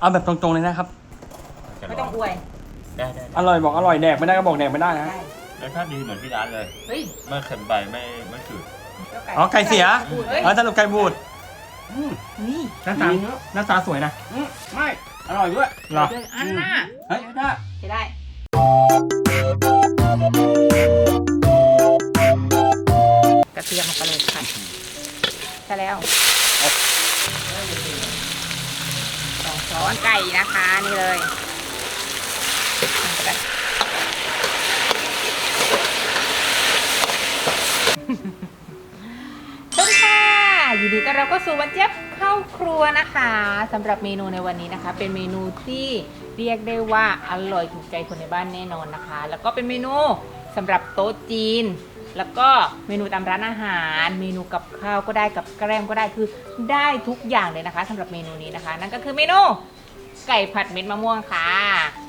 เอาแบบตรงๆเลยนะครับไม่ต้องอวยได้ได้อร่อยบอกอร่อยแดกไม่ได้ก็บอกแดกไม่ได้นะ ได้รสชาติดีเหมือนที่ร้านเลย เฮ้ยไม่เค็มไปไม่ไม่จืดแล้วอ๋อไก่เสีย เฮ้ย เออสรุปไก่บูดนี่หน้าตาหน้าตาสวยนะไม่ อร่อยด้วย เหรอเดินอันน่ะเฮ้ยได้ จะได้กระเทียมลงไปเลยค่ะใช่แล้ว สอนไก่นะคะนี่เลยสวัสดีค่ะยินดีต้อนรับเข้าสู่วันเจี๊ยบเข้าครัวนะคะสำหรับเมนูในวันนี้นะคะ เป็นเมนูที่เรียกได้ว่าอร่อยถูกใจคนในบ้านแน่นอนนะคะ แล้วก็เป็นเมนูสำหรับโต๊ะจีน แล้วก็เมนูตามร้านอาหาร เมนูกับข้าวก็ได้กับแกล้มก็ได้คือได้ทุกอย่างเลยนะคะสำหรับเมนูนี้นะคะ นั่นก็คือเมนูไก่ผัดเม็ดมะม่วงค่ะ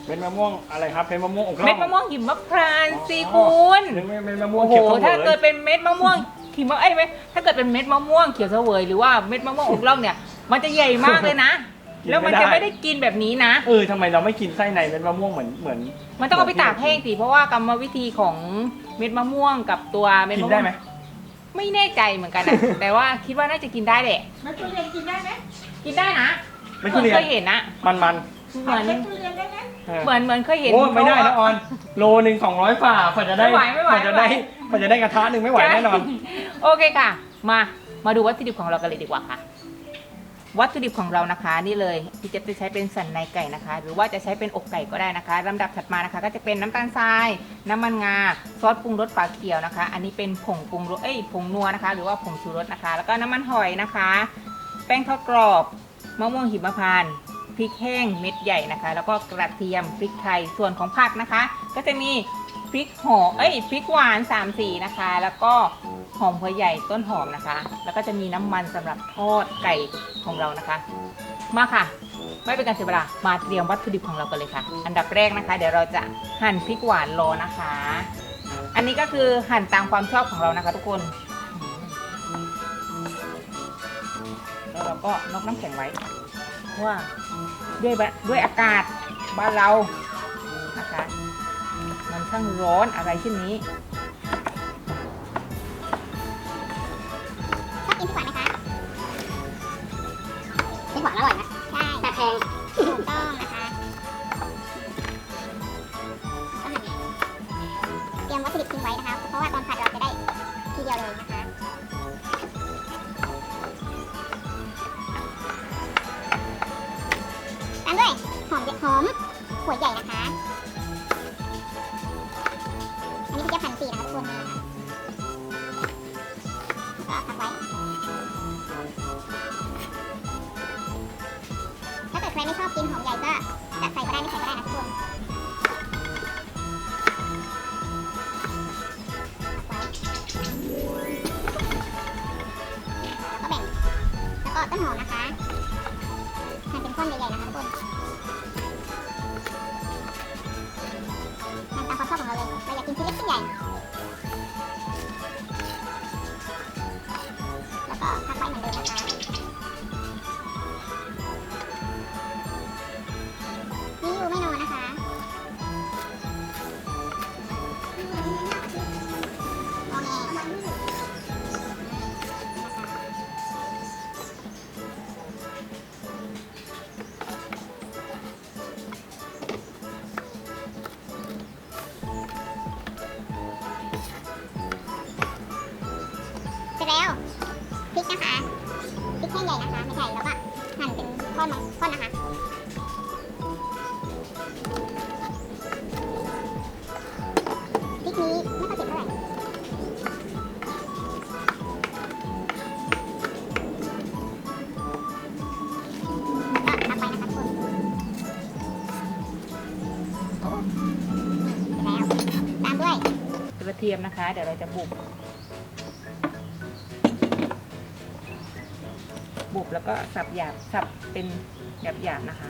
เป็นมะม่วงอะไรครับ เป็นมะม่วงอกล่องเม็ดมะม่วงหิมพพรานต์ซีคุณเป็นเป็นมะม่วงโอ้โหเขียวเสวยถ้าเกิดเป็นเม็ดมะม่วงขีมะไอ้ยไหมถ้าเกิดเป็นเม็ดมะม่วงเขียวเสวยหรือว่าเม็ดมะม่วงอกล่องเนี่ย มันจะใหญ่มากเลยนะ แล้วมันจะไม่ได้กินแบบนี้นะ เออทำไมเราไม่กินไส้ในเป็นมะม่วงเหมือนเหมือนมันต้องเอาไปตากแห้งสิเพราะว่ากรรมวิธีของเม็ดมะม่วงกับตัวเม็ดกิมะนม่วงได้ไหม ไม่แน่ใจเหมือนกันนะ แต่ว่าคิดว่าน่าจะกินได้แหละ มันทุเรียนกินได้ไหมกินได้นะไม่ทุเรียน เคยเห็นนะมันมันเหมือนเช็ดทุเรียนได้ไหมๆเออเหมือนเหมือนเคยเห็น โอ้ไม่ได้นะออน โลหนึ่งสองร้อยฝ่าฝ่าจะได้ไม่ไหวไม่ไหวฝ่าจะได้ไม่ไหว ฝ่าจะได้กระทะหนึ่งไม่ไหวแน่นอน โอเคค่ะ มา มาดูวัตถุดิบของเรากันเลยดีกว่าค่ะ วัตถุดิบของเรานะคะนี่เลยพี่เจะจะใช้เป็นสันในไก่นะคะ หรือว่าจะใช้เป็นอกไก่ก็ได้นะคะลำดับถัดมานะคะ ก็จะเป็นน้ำตาลทราย น้ำมันงาซอสปรุงรสฝาเขียวนะคะ อันนี้เป็นผงปรุงรสเอ้ยผงนัวนะคะ หรือว่าผงชูรสนะคะ แล้วก็น้ำมันหอยนะคะ แป้งทอดกรอบมะม่วงหิมพานต์พริกแห้งเม็ดใหญ่นะคะ แล้วก็กระเทียมพริกไทยส่วนของผักนะคะ ก็จะมี พริกหอมเอ้ยพริกหวาน3ามสีนะคะ แล้วก็หอมหัวใหญ่ต้นหอมนะคะ แล้วก็จะมีน้ำมันสำหรับทอดไก่ของเรานะคะ มาค่ะ ไม่เป็นการเสียเวลามาเตรียมวัตถุดิบของเรากันเลยค่ะ อันดับแรกนะคะ เดี๋ยวเราจะหั่นพริกหวานรอนะคะ อันนี้ก็คือหั่นตามความชอบของเรานะคะทุกคน แล้วเราก็นอกน้ำแข็งไว้เพราะว่าด้วยบะด้วยอากาศบ้านเรานะคะ ช่างร้อนอะไรเช่นนี้ เทียมนะเดี๋ยวเราจะบุบ บุบแล้วก็สับหยาบสับเป็นหยาบหยาบๆนะคะ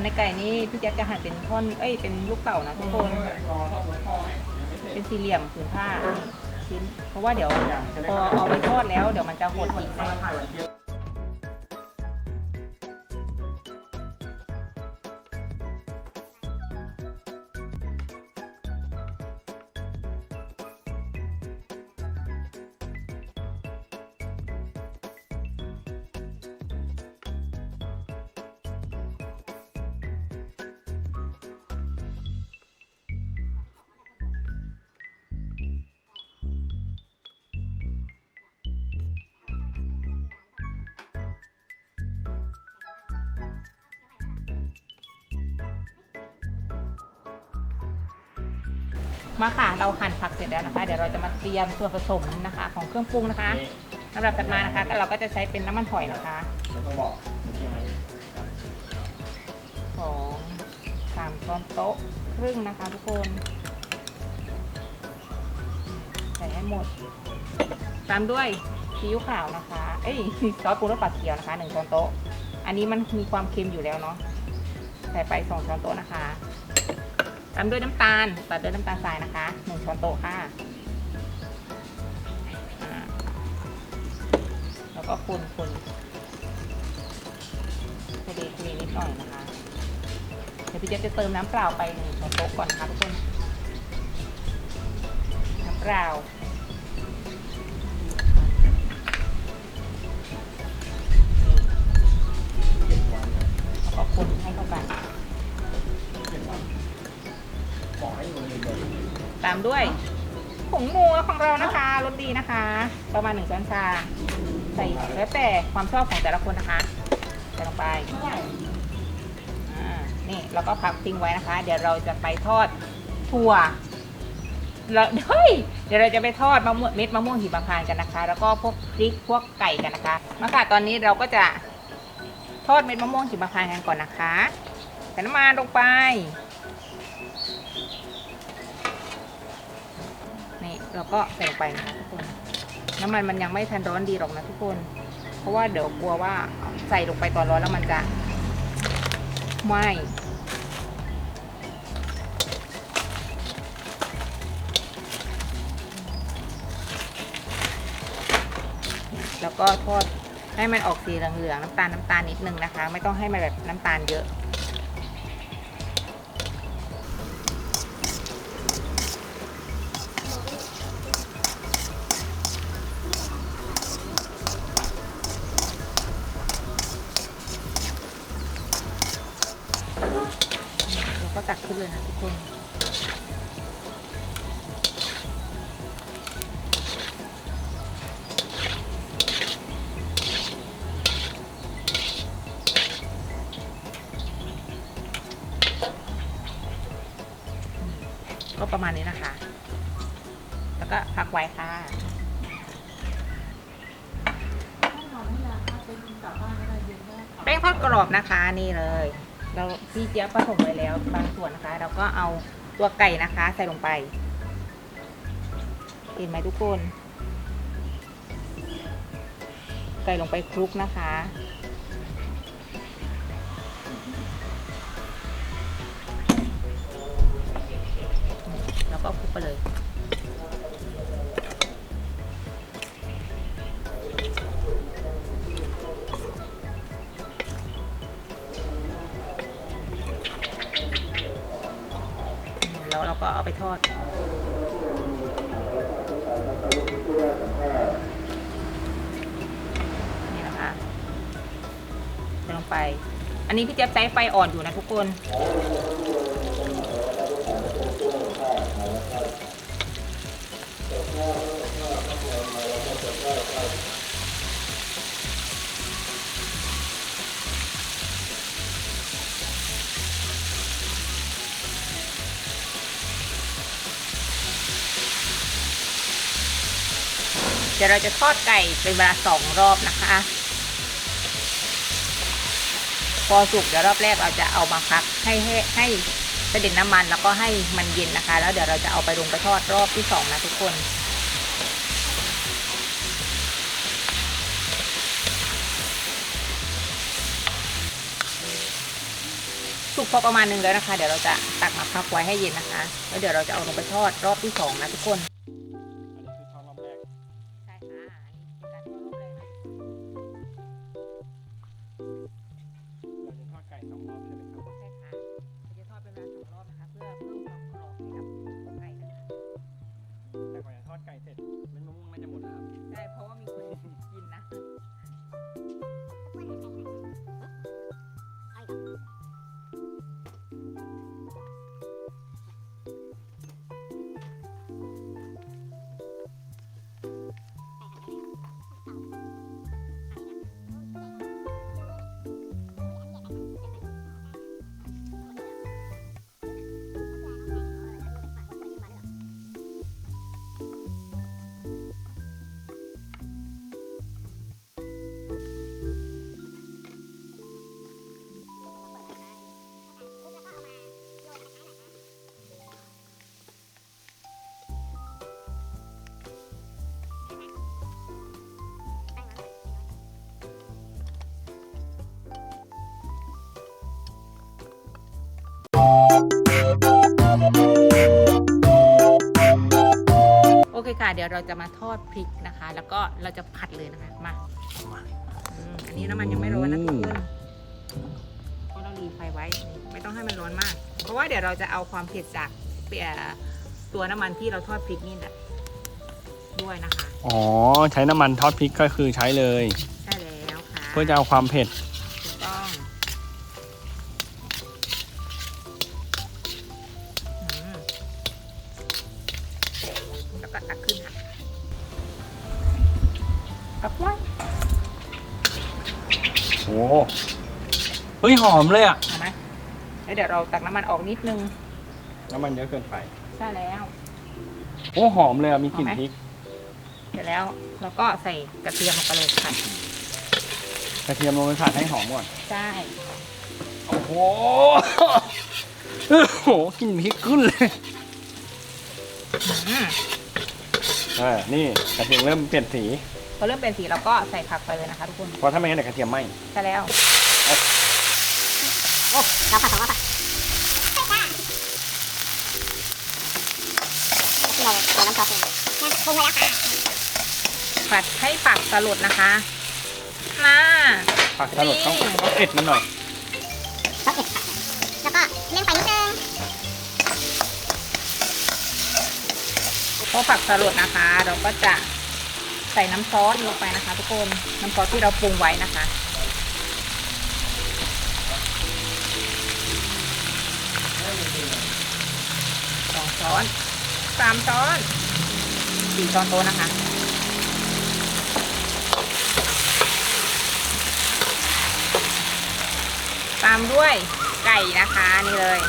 นในไก่นี่พี่แจ๊คจะหั่นเป็นท่อนเอ้ยเป็นลูกเต่านะทุกคน เป็นสี่เหลี่ยมผืนผ้าชิ้นเพราะว่าเดี๋ยวพอเอาไปทอดแล้วเดี๋ยวมันจะหดอีกนะ เราหั่นผักเสร็จแล้วนะคะ เดี๋ยวเราจะมาเตรียมส่วนผสมนะคะ ของเครื่องปรุงนะคะลำดับถัดมานะคะก็เราก็จะใช้เป็นน้ำมันหอยนะคะแล้วก็บอกสองสามช้อนโต๊ะครึ่งนะคะทุกคน ใส่ให้หมด ตามด้วยซีอิ๊วขาวนะคะ เอ้ยซอสปรุงรสปลาเขียวนะคะหนึ่งช้อนโต๊ะ อันนี้มันมีความเค็มอยู่แล้วเนาะ ใส่ไปสองช้อนโต๊ะนะคะตามด้วยน้ำตาลตัดด้วยน้ำตาลทรายนะคะหนึ่งช้อนโต๊ะค่ะแล้วก็คนคนคดีคดีนิดหน่อยนะคะ เดี๋ยวพี่เจ๊จะเติมน้ำเปล่าไปหนึ่งช้อนโต๊ะก่อนนะคะทุกคน น้ำเปล่าามด้วยผงมูของเรานะคะรสดีนะคะ ประมาณหนึ่งช้อนชาใส่แล้วแต่ความชอบของแต่ละคนนะคะใส่ลงไปอ่านี่แล้วก็พักทิ้งไว้นะคะ เดี๋ยวเราจะไปทอดถั่วแล้วเฮ้ยเดี๋ยวเราจะไปทอดมะม่วงเม็ดมะม่วงหิมพานต์กันนะคะ แล้วก็พวกพริกพวกไก่กันนะคะมาค่ะตอนนี้เราก็จะทอดเม็ดมะม่วงหิมพานต์กันก่อนนะคะใส่น้ำมันลงไป นี่เราก็ใส่ลงไปนะคะทุกคนน้ำมันมันยังไม่ทันร้อนดีหรอกนะทุกคน เพราะว่าเดี๋ยวกลัวว่าใส่ลงไปตอนร้อนแล้วมันจะไหม้แล้วก็ทอดให้มันออกสีเหลืองๆน้ำตาลน้ำตาลนิดนึงนะคะ ไม่ต้องให้มันแบบน้ำตาลเยอะ ก็ประมาณนี้นะคะ แล้วก็พักไว้ค่ะแป้งทอดกรอบนะคะนี่เลยเราพี่เจี๊ยบผสมไว้แล้วบางส่วนนะคะ เราก็เอาตัวไก่นะคะ ใส่ลงไปเห็นไหมทุกคน ไก่ลงไปคลุกนะคะ ไปเลย แล้วเราก็เอาไปทอดนี่นะคะใส่ลงไป อันนี้พี่เจ๊ยบใช้ไฟอ่อนอยู่นะทุกคน ดี๋ยวเราจะทอดไก่เป็นเวลาสองรอบนะคะ พอสุกเดี๋ยวรอบแรกเราจะเอามาพักให้ให้ให้เสด็จน้ำมันแล้วก็ให้มันเย็นนะคะ แล้วเดี๋ยวเราจะเอาไปลงไปทอดรอบที่สองนะทุกคนสุกพอประมาณหนึงแล้วนะคะ เดี๋ยวเราจะตักมาพักไว้ให้เย็นนะคะ แล้วเดี๋ยวเราจะเอาลงไปทอดรอบที่สองนะทุกคน คค่ะ เดี๋ยวเราจะมาทอดพริกนะคะ แล้วก็เราจะผัดเลยนะคะ มาอืมอันนี้น้ำมันยังไม่ร้อนนะทุกคนเพราะเรารีไฟไว้ ไม่ต้องให้มันร้อนมาก เพราะว่าเดี๋ยวเราจะเอาความเผ็ดจากเปียตัวน้ำมันที่เราทอดพริกนี่แหละด้วยนะคะ อ๋อ ใช้น้ำมันทอดพริกก็คือใช้เลย ใช่แล้วค่ะ เพื่อจะเอาความเผ็ด หอมเลยอะเห็นไหมแล้วเดี๋ยวเราตักน้ำมันออกนิดนึง น้ำมันเยอะเกินไป ใช่แล้ว โอ้หอมเลยอะ มีกลิ่นหอมไหม พริกเสร็จแล้วเราก็ใส่กระเทียมลงไปเลยค่ะกระเทียมลงไปผัดให้หอมก่อน ใช่โอ้โห โอ้โหกลิ่นพริกขึ้นเลย อืมเออ นี่กระเทียมเริ่มเปลี่ยนสี พอเริ่มเป็นสีเราก็ใส่ผักไปเลยนะคะทุกคนเพราะถ้าไม่งั้นเดี๋ยวกระเทียมไหม้ ใช่แล้ว โอ้ เราผัดสองรอบอะใช่ค่ะเราเราน้ำซอสเองนะปรุงไปแล้วค่ะผัดให้ผักสลดนะคะน่าผักสลดต้องนี่ต้องเอ็ดมันหน่อยซอสเอ็ดค่ะแล้วก็เร่งไฟนิดนึงพอผักสลดนะคะ เราก็จะใส่น้ำซอสลงไปนะคะ ทุกคนน้ำซอสที่เราปรุงไว้นะคะ ช้อนสามช้อนสี่ช้อนโต๊ะนะคะตามด้วยไก่นะคะนี่เลย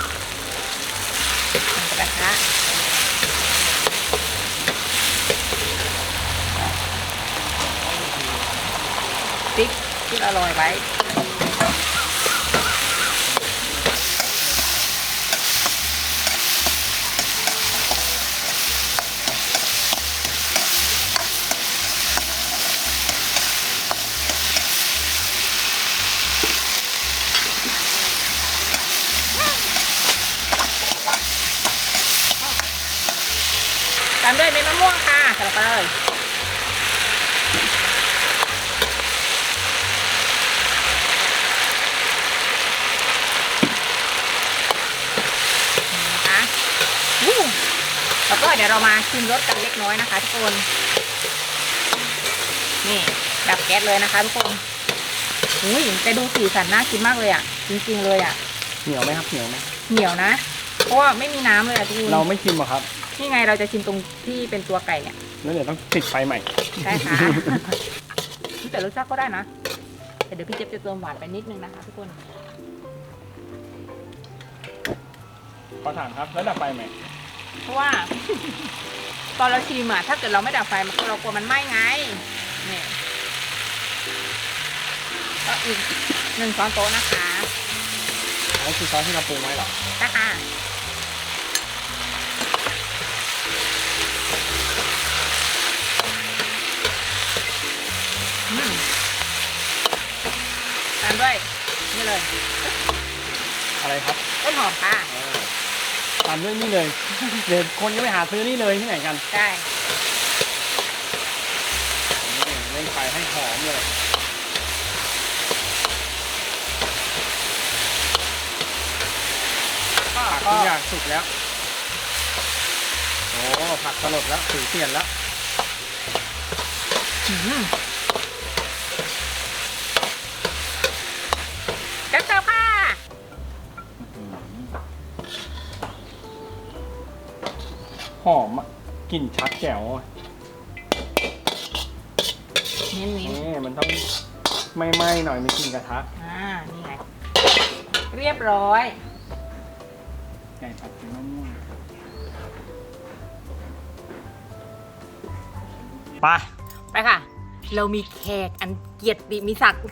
กระทะพริกที่เราโรยไว้ ตามด้วยเม็ดมะม่วงค่ะใส่ลงไปเลยนะคะอู้แล้วก็เดี๋ยวเรามาชิม รสกันเล็กน้อยนะคะ ทุกคน นี่ดับแก๊สเลยนะคะ ทุกคนอุ้ยแต่ดูสีสันน่ากินมากเลยอะ จริง ๆ เลยอะ เหนียวไหมครับเหนียวไหมเหนียวนะ เพราะว่าไม่มีน้ำเลยอะทุกคนเราไม่ชิมหรอกครับ นี่ไงเราจะชิมตรงที่เป็นตัวไก่เนี่ยแล้วเดี๋ยวต้องติดไฟใหม่ใช่ค่ะแต่รสชาติก็ได้นะแต่เดี๋ยวพี่เจี๊ยบจะเติมหวานไปนิดนึงนะคะทุกคนขอถามครับแล้วดับไฟไหมเพราะว่า ตอนเราชิมอะถ้าเกิดเราไม่ดับไฟมันเรากลัวมันไหม้ไงเนี่ยก็อีกหนึ่งช้อนโต๊ะนะคะอันนี้คือซอสที่เราปรุงไว้เหรอนะคะอืมตามด้วย นี่เลย อะไรครับ ต้นหอมค่ะเออตามด้วยนี่เลย เดี๋ยวคนก็ไปหาซื้อนี่เลยที่ไหนกันใช่นี่เร่งไฟให้หอมเลยผักทุกอย่างสุกแล้ว โอ้ผักสลดแล้วสีเปลี่ยนแล้ว อื้อ หอมอะกลิ่นชัดแจ๋วอะเน้นนี่มันต้องไม่ไหม้หน่อยมีกลิ่นกระทะๆอ่า นี่ไง เรียบร้อย ไก่ผัดเป็นมะม่วงไปไปค่ะ เรามีแขกอันเกียรติมีศักดิ์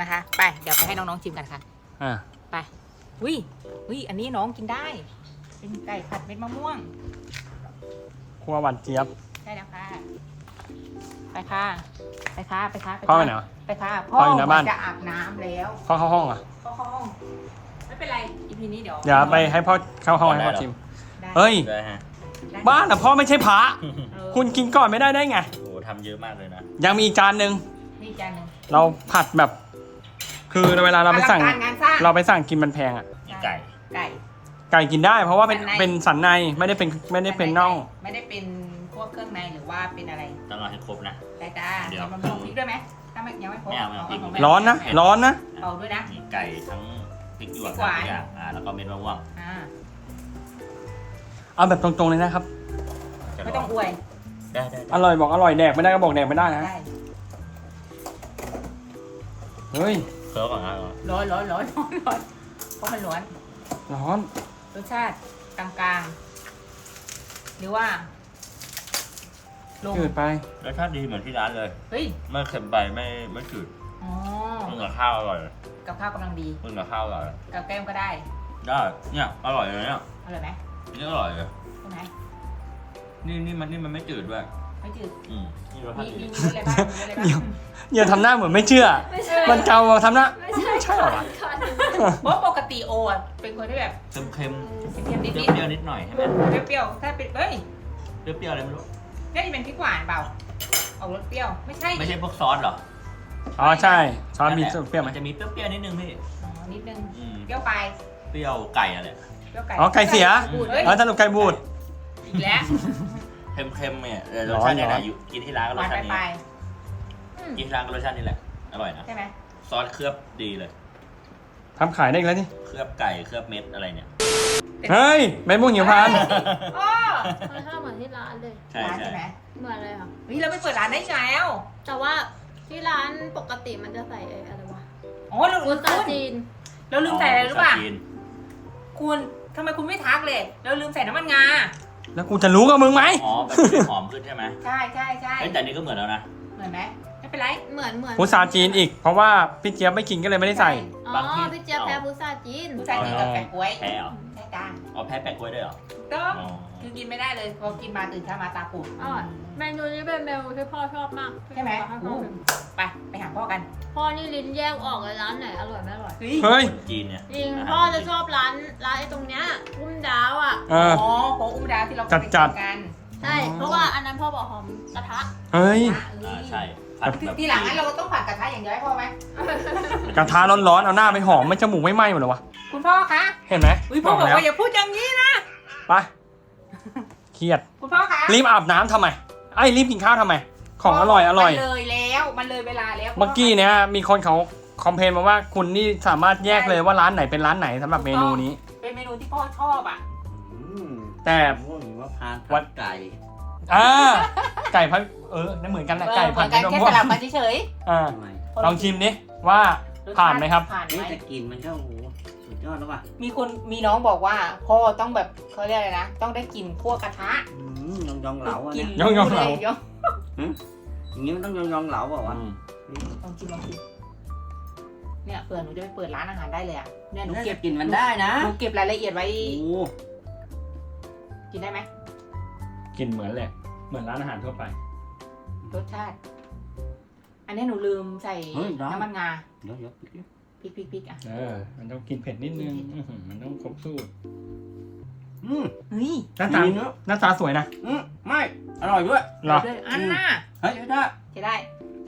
นะคะ ไป เดี๋ยวไปให้น้องๆชิมกันค่ะ อะไปวิวิอันนี้น้องกินได้ เป็นไก่ผัดเม็ดมะม่วง ครัวหวานเจี๊ยบ ได้แล้วค่ะ ไปค่ะ ไปค่ะ ไปค่ะพ่อไปไหนวะไปค่ะ พ่ออยู่หน้าบ้าน จะอาบน้ำแล้วพ่อเข้าห้องอะพ่อเข้าห้อง ไม่เป็นไร อีพีนี้เดี๋ยวเดี๋ยวไปให้พ่อเข้าห้องให้พ่อชิม ได้เฮ้ย ได้ฮะได้บ้านอะพ่อไม่ใช่พระเออคุณกินก่อนไม่ได้ได้ไง โอ้โหทำเยอะมากเลยนะ ยังมีอีกจานหนึ่งนี่จานหนึ่งเราผัดแบบ คือเวลาเราไปสั่ง อลัการงานสร้างเราไปสั่งกินมันแพงอะมีไก่ ไก่ ไก่กินได้ เพราะว่าเป็นสันใน เป็นสันในไม่ได้เป็นไม่ได้เป็นน่องไม่ได้เป็นพวกเครื่องในหรือว่าเป็นอะไรต้องเอาให้ครบนะ ได้จ้าเดี๋ยวมันต้องพริกด้วยไหมถ้าไม่ยังไม่พอไม่เอาไม่เอาพริกขงแม่ร้อนนะร้อนนะเอาด้วยนะ มีไก่ทั้งพริกหยวกพริกหวาน ทุกอย่างอ่าแล้วก็เม็ดมะม่วงอ่าเอาแบบตรงๆเลยนะครับ จะไม่ต้องอวยได้ได้ได้อร่อยบอกอร่อยแดกไม่ได้ก็บอกแดกไม่ได้นะได้เฮ้ยเคี้ยวก่อนนะก่อนร้อนร้อนร้อนร้อนร้อนเพราะมันร้อนร้อน รสชาติกลางๆ หรือว่า ลง จืดไป รสชาติดีเหมือนที่ร้านเลย เฮ้ย ไม่เค็มไปไม่ไม่จืดอ๋อ มึงกับข้าวอร่อยกับข้าวกำลังดี มึงกับข้าวอร่อยกับแก้มก็ได้ ได้เนี่ยอร่อยเลยเนี่ยอร่อยไหมนี่อร่อยเลยใช่ไหมนี่นี่มันนี่มันไม่จืดด้วยไม่จืด อืมนี่รสชามีติดีมีมีอะไรบ้างมีอะไรบ้างเดี๋ยวอย่าทำหน้าเหมือนไม่เชื่อ ไม่ใช่มันเกาทำหน้าไม่ใช่ใช่เหรอวะ ค่ะ เพราะปก ติโออะเป็นคนที่แบบเค็มเค็มเค็มๆเปนิรี้ดยวเปรี้ยวนิดหน่อยใช่ไหมๆเปรี้ยวๆถ้าเป็นเอ้ยเปรี้ยวเปรี้ยวอะไรไม่รู้ น่าจะเป็นพริกหวานเปล่าออกรสเปรี้ยวไม่ใช่ไม่ใช่พวกซอสหรออ๋อใช่ซอสมีสูตรเปรี้ยวไหมนจะมีเปรี้ยวเปรี้ยวนิดนึงพี่อ๋อนิดนึงอืมเปรี้ยวไปเปรี้ยวไก่อะไรเปรี้ยวไก่อ๋อไก่เสียเฮ้ยอ๋อสรุปไก่บูด อีกแล้วเค็มเค็มเนี่ยเออรสชาติเนี่ยร้อนะนๆอยู่กินที่ร้านก็หรวาสนชาติไปนี้กินที่ร้านก็รสชาตินี้แหละอร่อยนะใช่ไหมซอสเคลือบดีเลย ทำขายได้อีกแล้วนี่ เคลือบไก่เคลือบเม็ดอะไรเนี่ย เฮ้ยใบม่วงหิวพานต์อ๋อรสชาติเหมือนที่ร้านเลย ใช่ร้านใช่ใช่ไหมเหมือนเลยค่ะ เฮ้ยเราไปเปิดร้านได้แล้ว แต่ว่าที่ร้านปกติมันจะใส่ไอ้อะไรวะอ๋อเราวุ้ลืนมตาคุณจีน เราลืมใส่อะไรรู้ป่ะซสจีนคุณทำไมคุณไม่ทักเลย เราลืมใส่น้ำมันงา แล้วกูจะรู้กับมึงไหม อ๋อแบบให้หอมขึ้นใช่ไหมใช่ใช่ใช่เอ้ยแต่อันนี้ก็เหมือนแล้วนะ เหมือนไหมไม่ เป็นไรเหมือนเหมือนพุทราจีนอีก เพราะว่าพี่เจี๊ยบไม่กินก็เลยไม่ได้ใส่ อ๋อพี่เจี๊ยบแพ้พุทราจีนผู้ชายกินกับแปะกล้วยแพ้เหรอใช่จ้าอ๋อแพ้แปะกล้วยด้วยเหรอต้องอ๋อคือกินไม่ได้เลยพอกินมาตื่นเช้ามาตาปูด อร่อยเมนูนี้เป็นเมนูที่พ่อชอบมากใช่ไหมให้พ่อู้อเป็นไปไปหาพ่อกันพ่อนี่ลิ้นแยกออกเลยร้านไหนอร่อยไม่อร่อย เฮ้ยเฮ้ยคนจีนเนี่ยจริงาหาพ่อจะชอบร้านร้านไอ้ตรงเนี้ยอุ้มดาวอะ เออ อ๋อโป๊ะอุ้มดาวที่เราจัดจัดไปกินกันใช่เพราะว่าอันนั้นพ่อบอกหอมกระทะเฮ้ย อะเอ้อ่ายใช่ ผัดทีแบบทีหลังนั้นเราต้องผัดกระทะอย่างเดียวให้พ่อไหมกระทะร้อนๆเอาหน้าไปหอมไม่จมูกไม่ไหม้หมดเหรอวะคุณพ่อคะเห็นไหมอุ้ยพ่อบอกแล้วว่าอย่าพูดอย่างนี้นะไปเครียดคุณพ่อคะรีบอาบน้ำทำไมไอ้รีบกินข้าวทำไม ของอร่อยอร่อย มันเลยแล้วมันเลยเวลาแล้วเมื่อกี้เนี้ยมีคนเขาคอมเพลนมาว่าคุณนี่สามารถแยกเลยว่าร้านไหนเป็นร้านไหนสำหรับเมนูนี้ เป็นเมนูที่พ่อชอบอะแต่พวกนี้ว่าพานวัดไก่ อ่าไก่พันเออนั่นเหมือนกันแหละไก่พันเออเหมือนกันแค่มะม่วสลับงกันเฉยอ่าทำไมลองชิมดิว่าๆผ่านไหมครับ ผ่านไหนี่มจะกินมันก็โอ้โหสุดยอดแล้วว่ะมีคนมีน้องบอกว่าพ่อต้องแบบเขาเรียกอะไรนะ ต้องได้กลิ่นคั่วกระทะอืมยองยองเหลาอะกลิ่เนี่ยยองๆเหลายยองอย่างนี้มันต้องยองยองเหลาเปล่าวะลองกินลองกินเนี่ยเปิดหนูจะไปเปิดร้านอาหารได้เลยอะเนี่ยหนูน่าเก็จะบกินมันได้นะหนูเก็บรายละเอียดไว้โอ้โหกินได้ไหม กินเหมือนเลยเหมือนร้านอาหารทั่วไป รสชาติ อันนี้หนูลืมใส่น้ำมันงาเดี๋ยวเดี๋ยวเดี๋ยวพริกพริกพริกอะเออ มันต้องกินเผ็ดนิดนึงอื้อหือมันต้องครบสูตรอืมเฮ้ยหน้าตาดีเนอะหน้าตาสวยนะอืมไม่อร่อยด้วยเหรอด้วยอันน่ะเฮ้ยได้ จะได้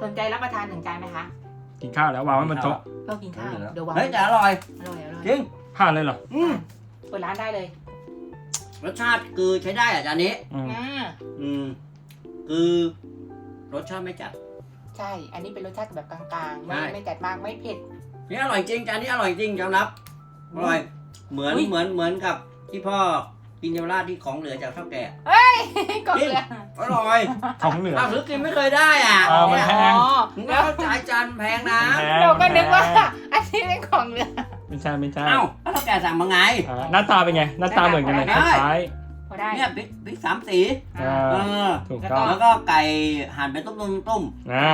สนใจรับประทานหนึ่งจานไหมคะกินข้าวแล้ววางไว้บนโต๊ะ ก็กินข้าวเดี๋ยววางเฮ้ยแต่อร่อยอร่อยอร่อยจริงผ่านเลยเหรออืมเปิดร้านได้เลย รสชาติคือใช้ได้อะจานนี้ อืม อ่าอืม คือรสชาติไม่จัด ใช่ อันนี้เป็นรสชาติแบบกลางๆ ไม่ใช่ ไม่จัดมากไม่เผ็ด นี่อร่อยจริงจานนี้อร่อยจริงยอมรับอร่อย เหมือนอุ๊ย เหมือนเหมือนกับที่พ่อกินเยาวราชที่ของเหลือจากเท่าแก่ ก็เหลืออร่อยของเหลืออ้าวซื้อกินไม่เคยได้อะเออมันเนี่ยแพง อ๋อ มึงก็เข้าใจจานแพงนะแพงเราก็นึกว่า อันนี้เป็นของเหลือ ไม่ใช่ไม่ใช่เอ้าแล้วเท่าแก่สั่งมาไง อ่าหน้าตาเป็นไง หน้าตาเหมือนกันเลยคได้ ล้ายพอได้ เนี่ยพริกพริกสามสีๆอ่าเออถูกต้องแล้วก็ไก่หั่นเป็นต้มๆต้มอ่า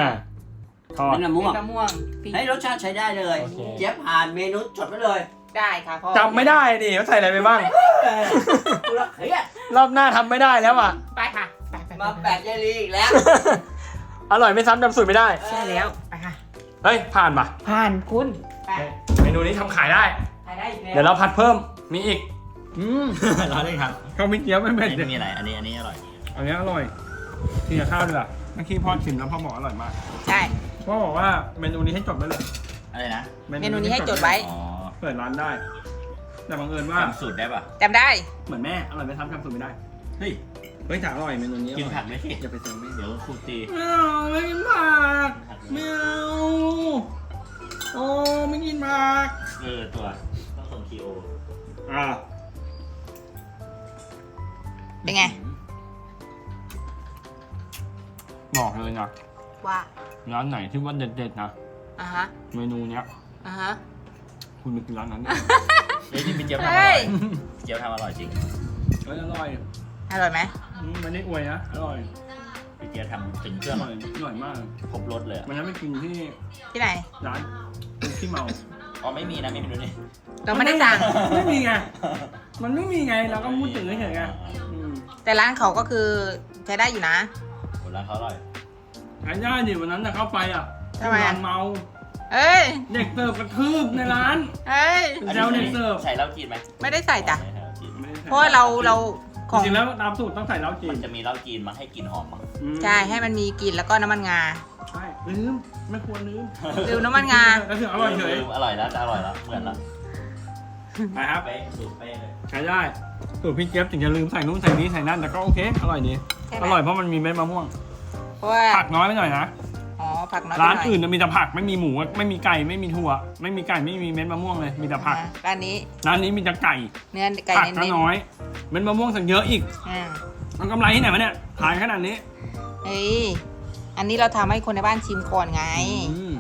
ทอๆดเป็นน้ำม่วงเป็นมะม่วงพริกให้รสชาติใช้ได้เลย โอเค เจี๊ยบผ่านเมนูจดไว้เลยได้ค่ะพ่อจำไม่ได้ดิว่าใส่อะไรไปบ้าง กูละเฮ้ยรอบหน้าทำไม่ได้แล้วอะ ไปค่ะไปไปมาแปะยายลีอีกแล้วอร่อยไม่ซ้ำจำสูตรไม่ได้ ใช่แล้ว ไปค่ะ เฮ้ย ผ่านปะผ่านคุณ ไปเม นูนี้ทำขายได้ไปได้อีกแล้วเดี๋ยวเราผัดเพิ่ม มีอีก อืมร้อนเลยครับข้าวมิเกี๊ยวไม่อัเผ็นดนี้มีอะไร อันนี้อันนี้อร่อย อันนี้อร่อยกินกับข้าวด้วยอะเมื่อกี้พ่อชิมแล้วพ่อบอกอร่อยมาก ใช่ พ่อบอกว่าเมนูนี้ให้จดไว้เลยอะไรนะ เมนูนี้ให้จดไว้ อ๋อเปิดร้านได้ แต่บังเอิญว่าจำสูตรได้ป่ะ จำได้ เหมือนแม่อร่อยไม่ซ้ำจำสูตรไม่ได้ เฮ้ย เฮ้ยแต่อร่อยเมนูนี้อร่อยกินผักด้วยสิอย่าไปเซลไม่เดี๋ยวครูตีไม่เอาไม่กินผักไม่เอา โอ้ไม่กินผักเออตัวต้องส่งคีโออ่าเป็นไง บอกเลยนะว่าร้านไหนที่ว่าเด็ดๆนะอะฮะเมนูเนี้ยอะฮะคุณไปกินร้านนั้นเฮ้ยที่พี่เจี๊ยบทำอเฮ้ร่อยยพี่เจี๊ยบทำอร่อยจริงเฮ้ยอร่อย อร่อยไหมอืมมันไม่ได้อวยนะอร่อย พี่เจี๊ยบทำถึงเคอรื่องร่อยอร่อยมากครบรสเลยอะมันนั้นไปกินที่ที่ไหน ร้านที่เมา อ๋อไม่มีนะเมนูนี้เราไม่ได้สั่ง ไม่มีไง มันไม่มีไงเราก็พูดถึงเฉยๆไงอืมแต่ร้านเขาก็คือใช้ได้อยู่นะ ผลร้านเขาอร่อย ขายได้ดิวันนั้นน่ะเข้าไปอะทำไมอะร้านเมาเอ้ย เด็กเสิร์ฟกระทืบในร้าน เอ้ยแซวเด็กเสิร์ฟ ใส่เหล้าจีนไหมไม่ได้ใส่จ้ะ ไม่ใส่เหล้าจีนเพราะว่าเราเรา ของจริงๆแล้วตามสูตรต้องใส่เหล้าจีมันนจะมีเหล้าจีนมาให้กลิ่นหอมมั้งอืมใช่ให้มันมีกลิ่นแล้วก็น้ำมันงา ใช่ลืมไม่ควรลืมลืมน้ำมันงา ก็คืออร่อยเฉยอร่อยแล้วอร่อยแล้วเหมือนแล้วไปครับเป๊ะสูตรเป๊ะเลยใช้ได้สูตรพี่เจี๊ยบถึงจะลืมใส่นู้นใส่นี้ใส่นั่นแต่ก็โอเคอร่อยดีใช่ไหมอร่อยเพราะมันมีเม็ดมะม่วงเพราะว่าผักน้อยไปหน่อยนะอ๋อ ผักน้อยไปร้านหน่อยอื่นน่ะมีแต่ผักไม่มีหมูไม่มีไก่ไม่มีถั่ว ไม่มีไก่ไม่มีเม็ดมะม่วงเลยมีแต่ผักอ่าร้านนี้ร้านนี้มีแต่ไก่เนื้อไก่ผักเน้นก็ๆน้อยเม็ดมะม่วงสั่งเยอะอีกอ่ามันกำไรที่ไหนวะเนี่ยขายขนาดนี้เฮ้ยอันนี้เราทำให้คนในบ้านชิมก่อนไงอืม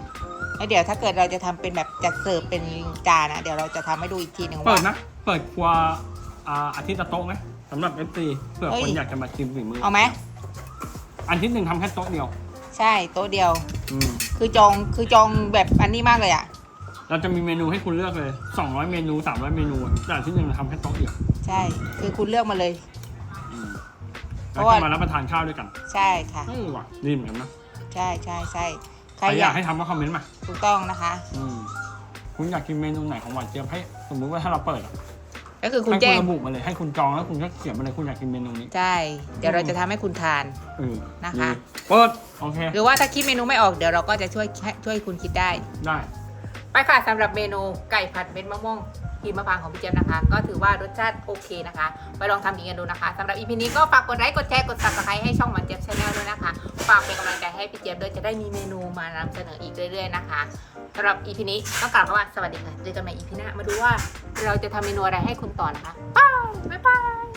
แล้วเดี๋ยวถ้าเกิดเราจะทำเป็นแบบจัดเสิร์ฟเป็นจานนะเดี๋ยวเราจะทำให้ดูอีกทีหนึ่งเปิว่าดนะเปิดครัวอ่าอาทิตย์ละโต๊ะไหมสำหรับเอฟซีเผื่อเฮ้ยคนอยากจะมาชิมฝีมือเอาไหมอาทิตย์หนึ่งทำแค่โต๊ะเดียว ใช่โต๊ะเดียว อืมคือจองคือจองแบบอันนี้มากเลยอะ เราจะมีเมนูให้คุณเลือกเลย 200 เมนู 300 เมนูแต่อาที่หนึ่งเราทำแค่โต๊ะเดียวใช่ คือคุณเลือกมาเลยอืมเพแล้วราะว่า ก็มารับประทานข้าวด้วยกันใช่ค่ะ เออว่ะดีเหมือนกันนะใช่ใช่ใช่ใคใครรอายอยากกให้ทำก็คอมเมนต์มาถูกต้องนะคะ อืมคุณอยากกินเมนูไหนของหวานเจี๊ยบให้สมมุติว่าถ้าเราเปิดอะ ก็คือคุณให้แจ้คุณงระบุมาเลยให้คุณจองแล้วคุณก็เขียนมาเลยคุณอยากกินเมนูนี้ใช่ เดี๋ยวเราจะทำให้คุณทาน เออนะคะ ดีเปิดโอเคหรือว่าถ้าคิดเมนูไม่ออกเดี๋ยวเราก็จะช่วยช่วยคุณคิดได้ ได้ไปค่ะสำหรับเมนูไก่ผัดเม็ดมะม่วงหิมะพานต์ของพี่เจี๊ยบนะคะ ก็ถือว่ารสชาติโอเคนะคะ ไปลองทำกินกันดูนะคะสำหรับอีพีนี้ก็ฝากกดไลค์กดแชร์กด subscribe ให้ช่องมันเจี๊ยบชาแนลด้วยนะคะ ฝากเป็นกำลังใจให้พี่เจี๊ยบด้วยจะได้มีเมนูมานำเสนออีกเรื่อยๆนะคะ สำหรับอีพีนี้ต้องกล่าวคำว่าสวัสดีค่ะเจอกันใหม่อีพีหน้ามาดูว่าเราจะทำเมนูอะไรให้คุณต่อนะคะบ๊ายบาย